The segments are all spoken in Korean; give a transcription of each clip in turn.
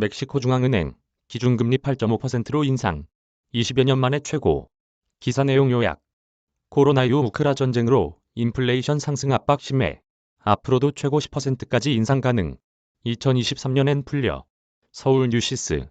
멕시코 중앙은행 기준금리 8.5%로 인상. 20여 년 만에 최고. 기사 내용 요약. 코로나 이후 우크라 전쟁으로 인플레이션 상승 압박 심해. 앞으로도 최고 10%까지 인상 가능. 2023년엔 풀려. 서울 뉴시스.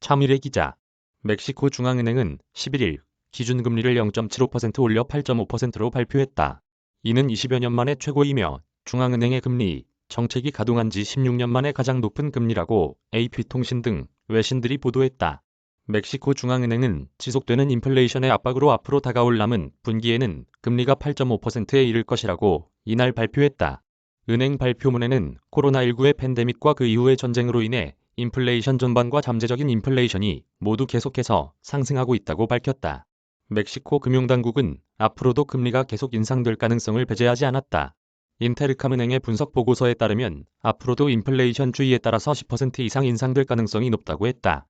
차미래 기자. 멕시코 중앙은행은 11일 기준금리를 0.75% 올려 8.5%로 발표했다. 이는 20여 년 만에 최고이며 중앙은행의 금리 정책이 가동한 지 16년 만에 가장 높은 금리라고 AP통신 등 외신들이 보도했다. 멕시코 중앙은행은 지속되는 인플레이션의 압박으로 앞으로 다가올 남은 분기에는 금리가 8.5%에 이를 것이라고 이날 발표했다. 은행 발표문에는 코로나19의 팬데믹과 그 이후의 전쟁으로 인해 인플레이션 전반과 잠재적인 인플레이션이 모두 계속해서 상승하고 있다고 밝혔다. 멕시코 금융당국은 앞으로도 금리가 계속 인상될 가능성을 배제하지 않았다. 인테르캄 은행의 분석 보고서에 따르면 앞으로도 인플레이션 추이에 따라서 10% 이상 인상될 가능성이 높다고 했다.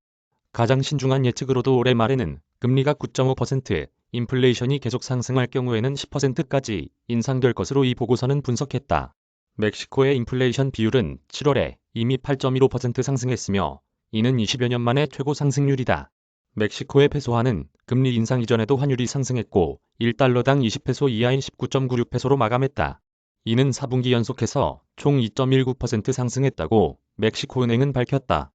가장 신중한 예측으로도 올해 말에는 금리가 9.5%, 인플레이션이 계속 상승할 경우에는 10%까지 인상될 것으로 이 보고서는 분석했다. 멕시코의 인플레이션 비율은 7월에 이미 8.15% 상승했으며 이는 20여 년 만에 최고 상승률이다. 멕시코의 페소화는 금리 인상 이전에도 환율이 상승했고 1달러당 20페소 이하인 19.96페소로 마감했다. 이는 4분기 연속해서 총 2.19% 상승했다고 멕시코은행은 밝혔다.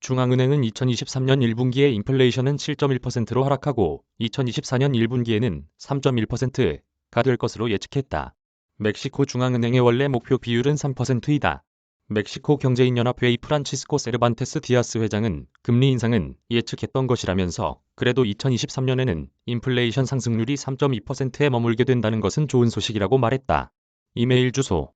중앙은행은 2023년 1분기에 인플레이션은 7.1%로 하락하고 2024년 1분기에는 3.1%가 될 것으로 예측했다. 멕시코 중앙은행의 원래 목표 비율은 3%이다. 멕시코 경제인연합회의 프란치스코 세르반테스 디아스 회장은 금리 인상은 예측했던 것이라면서 그래도 2023년에는 인플레이션 상승률이 3.2%에 머물게 된다는 것은 좋은 소식이라고 말했다. 이메일 주소